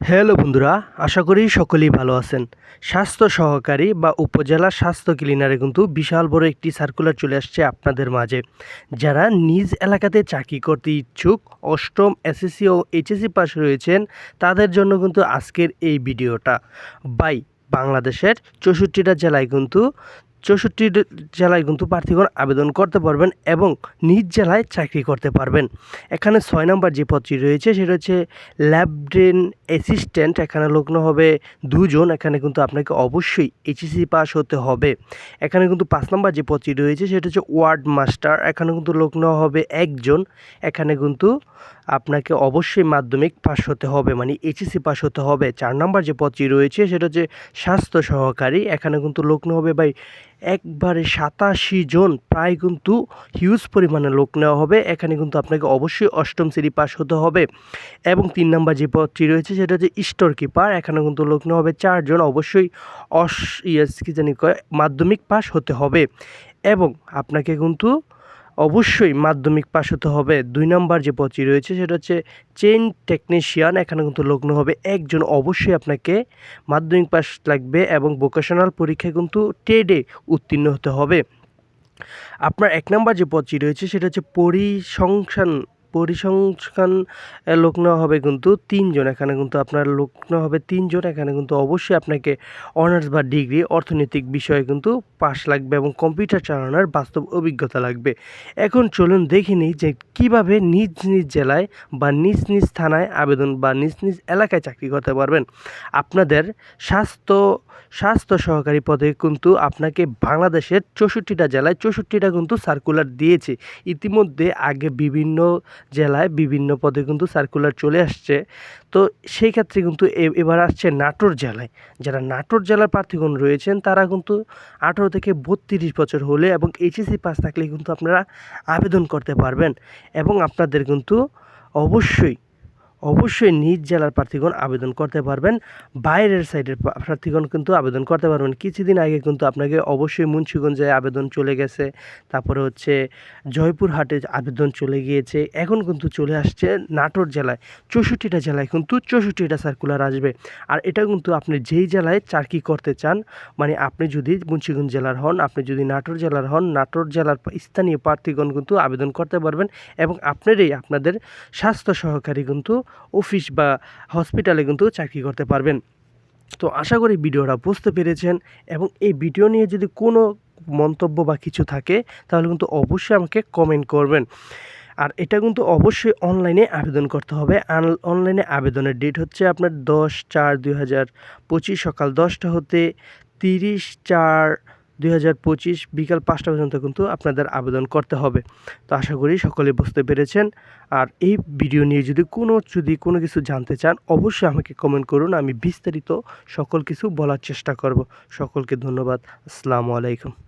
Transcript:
Hello বন্ধুরা, আশা করি সকলেই ভালো আছেন। স্বাস্থ্য সহকারী বা উপজেলা স্বাস্থ্য ক্লিনারে কিন্তু বিশাল বড় একটি সার্কুলার চলে আসছে আপনাদের মাঝে। যারা নিজ এলাকাতে চাকরি করতে ইচ্ছুক, অষ্টম এসএসসি ও এইচএসসি পাস রয়েছেন, তাদের জন্য কিন্তু আজকের এই ভিডিওটা। বাই, বাংলাদেশের চৌষট্টিটা জেলায় কিন্তু চৌষট্টি জেলায় কিন্তু প্রার্থীগণ আবেদন করতে পারবেন এবং নিজ জেলায় চাকরি করতে পারবেন। এখানে ছয় নম্বর যে পদটি রয়েছে, সেটা হচ্ছে ল্যাবড্রেন অ্যাসিস্ট্যান্ট। এখানে লগ্ন হবে দুজন, এখানে কিন্তু আপনাকে অবশ্যই এইচএসসি পাস হতে হবে। এখানে কিন্তু পাঁচ নম্বর যে পদটি রয়েছে, সেটা হচ্ছে ওয়ার্ড মাস্টার। এখানে কিন্তু লগ্ন হবে একজন, এখানে কিন্তু আপনাকে অবশ্যই মাধ্যমিক পাস হতে হবে মানে এইচএসি পাস হতে হবে। চার নম্বর যে পদটি রয়েছে, সেটা হচ্ছে স্বাস্থ্য সহকারী। এখানে কিন্তু লগ্ন হবে ভাই একবারে সাতাশি জন প্রায় কিন্তু হিউজ পরিমাণে লোক নেওয়া হবে। এখানে কিন্তু আপনাকে অবশ্যই অষ্টম শ্রেণি পাস হতে হবে এবং তিন নম্বর যে পদটি রয়েছে সেটা হচ্ছে স্টোর কিপার। এখানে কিন্তু লোক নেওয়া হবে চারজন অবশ্যই অস ইয়েস কি জানি মাধ্যমিক পাস হতে হবে। এবং আপনাকে কিন্তু অবশ্যই মাধ্যমিক পাশ হতে হবে। দুই নম্বর যে পদটি রয়েছে, সেটা হচ্ছে চেইন টেকনিশিয়ান। এখানে কিন্তু লগ্ন হবে একজন। অবশ্যই আপনাকে মাধ্যমিক পাশ লাগবে এবং ভোকেশনাল পরীক্ষায় কিন্তু টেডে উত্তীর্ণ হতে হবে। আপনার এক নম্বর যে পদটি রয়েছে, সেটা হচ্ছে পরিসংখ্যান পরিসংখ্যান লোক নেওয়া হবে কিন্তু তিনজন। এখানে কিন্তু আপনার লোক নেওয়া হবে তিনজন। এখানে কিন্তু অবশ্যই আপনাকে অনার্স বা ডিগ্রি অর্থনৈতিক বিষয়ে কিন্তু পাস লাগবে এবং কম্পিউটার চালানোর বাস্তব অভিজ্ঞতা লাগবে। এখন চলুন দেখে নিই যে কীভাবে নিজ নিজ জেলায় বা নিজ নিজ থানায় আবেদন বা নিজ নিজ এলাকায় চাকরি করতে পারবেন। আপনাদের স্বাস্থ্য স্বাস্থ্য সহকারী পদে কিন্তু আপনাকে বাংলাদেশের চৌষট্টিটা জেলায় চৌষট্টিটা কিন্তু সার্কুলার দিয়েছে। ইতিমধ্যে আগে বিভিন্ন জেলায় বিভিন্ন পদে কিন্তু সার্কুলার চলে আসছে। তো সেই ক্ষেত্রে কিন্তু এবার আসছে নাটোর জেলায়। যারা নাটোর জেলার প্রার্থীগণ রয়েছেন, তারা কিন্তু আঠারো থেকে বত্রিশ বছর হলে এবং এইচএসি পাস থাকলে কিন্তু আপনারা আবেদন করতে পারবেন এবং আপনাদের কিন্তু অবশ্যই অবশ্যই নিজ জেলার প্রার্থীগণ আবেদন করতে পারবেন। বাইরের সাইডের প্রার্থীগণ কিন্তু আবেদন করতে পারবেন। কিছুদিন আগে কিন্তু আপনাকে অবশ্যই মুন্সিগঞ্জে আবেদন চলে গেছে। তারপরে হচ্ছে জয়পুরহাটে আবেদন চলে গিয়েছে। এখন কিন্তু চলে আসছে নাটোর জেলায়। চৌষট্টিটা জেলায় কিন্তু চৌষট্টিটা সার্কুলার আসবে। আর এটা কিন্তু আপনি যেই জেলায় চাকরি করতে চান মানে আপনি যদি মুন্সিগঞ্জ জেলার হন, আপনি যদি নাটোর জেলার হন, নাটোর জেলার স্থানীয় প্রার্থীগণ কিন্তু আবেদন করতে পারবেন এবং আপনারই আপনাদের স্বাস্থ্য সহকারী কিন্তু অফিস বা হসপিটালে কিন্তু চাকরি করতে পারবেন। তো আশা করি ভিডিওটা বুঝতে পেরেছেন এবং এই ভিডিও নিয়ে যদি কোনো মন্তব্য বা কিছু থাকে, তাহলে কিন্তু অবশ্যই আমাকে কমেন্ট করবেন। আর এটা কিন্তু অবশ্যই অনলাইনে আবেদন করতে হবে। অনলাইনে আবেদনের ডেট হচ্ছে আপনার দশ চার দুই হাজার পঁচিশ সকাল দশটা হতে তিরিশ চার দুই হাজার পঁচিশ বিকাল পাঁচটা পর্যন্ত কিন্তু আপনাদের আবেদন করতে হবে। তো আশা করি সকলে বুঝতে পেরেছেন। আর এই ভিডিও নিয়ে যদি কোনো যদি কোনো কিছু জানতে চান, অবশ্যই আমাকে কমেন্ট করুন। আমি বিস্তারিত সকল কিছু বলার চেষ্টা করব। সকলকে ধন্যবাদ। আসসালামু আলাইকুম।